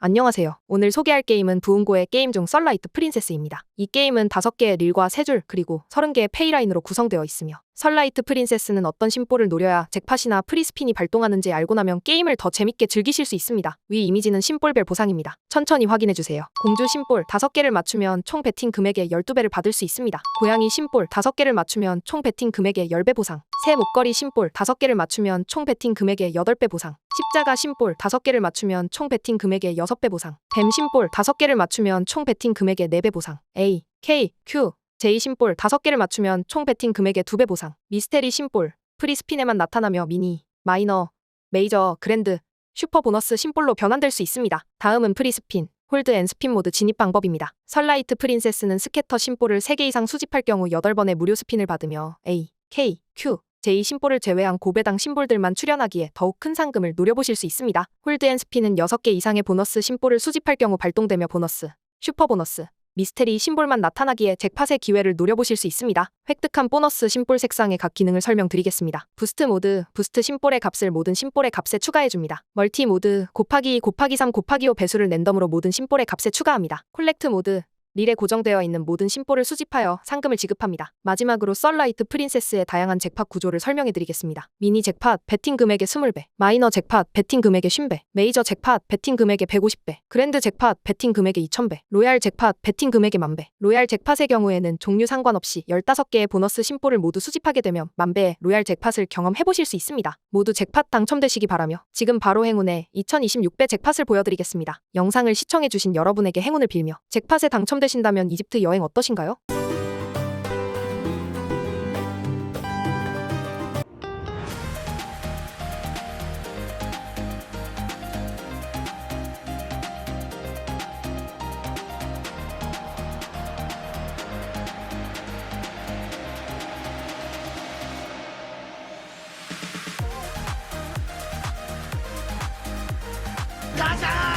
안녕하세요. 오늘 소개할 게임은 부흥고의 게임 중 썰라이트 프린세스입니다. 이 게임은 5개의 릴과 3줄 그리고 30개의 페이라인으로 구성되어 있으며 썰라이트 프린세스는 어떤 심볼을 노려야 잭팟이나 프리스핀이 발동하는지 알고 나면 게임을 더 재밌게 즐기실 수 있습니다. 위 이미지는 심볼별 보상입니다. 천천히 확인해주세요. 공주 심볼 5개를 맞추면 총 베팅 금액의 12배를 받을 수 있습니다. 고양이 심볼 5개를 맞추면 총 베팅 금액의 10배 보상. 새 목걸이 심볼 5개를 맞추면 총 베팅 금액의 8배 보상. 십자가 심볼 5개를 맞추면 총 베팅 금액의 6배 보상. 뱀 심볼 5개를 맞추면 총 베팅 금액의 4배 보상. A, K, Q, J 심볼 5개를 맞추면 총 베팅 금액의 2배 보상. 미스테리 심볼, 프리스핀에만 나타나며 미니, 마이너, 메이저, 그랜드, 슈퍼 보너스 심볼로 변환될 수 있습니다. 다음은 프리스핀, 홀드 앤 스핀 모드 진입 방법입니다. 설라이트 프린세스는 스캐터 심볼을 3개 이상 수집할 경우 8번의 무료 스핀을 받으며 A, K, Q, J 심볼을 제외한 고배당 심볼들만 출연하기에 더욱 큰 상금을 노려보실 수 있습니다. 홀드 앤 스핀은 6개 이상의 보너스 심볼을 수집할 경우 발동되며 보너스, 슈퍼 보너스, 미스테리 심볼만 나타나기에 잭팟의 기회를 노려보실 수 있습니다. 획득한 보너스 심볼 색상의 각 기능을 설명드리겠습니다. 부스트 모드, 부스트 심볼의 값을 모든 심볼의 값에 추가해줍니다. 멀티 모드, 곱하기 2 곱하기 3 곱하기 5 배수를 랜덤으로 모든 심볼의 값에 추가합니다. 콜렉트 모드, 릴에 고정되어 있는 모든 심볼을 수집하여 상금을 지급합니다. 마지막으로 썰라이트 프린세스의 다양한 잭팟 구조를 설명해 드리겠습니다. 미니 잭팟, 베팅 금액의 20배, 마이너 잭팟, 베팅 금액의 50배, 메이저 잭팟, 베팅 금액의 150배, 그랜드 잭팟, 베팅 금액의 2000배, 로얄 잭팟, 베팅 금액의 만배. 로얄 잭팟의 경우에는 종류 상관없이 15개의 보너스 심볼을 모두 수집하게 되면 만배의 로얄 잭팟을 경험해 보실 수 있습니다. 모두 잭팟 당첨되시기 바라며 지금 바로 행운의 2026배 잭팟을 보여드리겠습니다. 영상을 시청해 주신 여러분에게 행운을 빌며 잭팟에 당첨되 되신다면 이집트 여행 어떠신가요? 가자!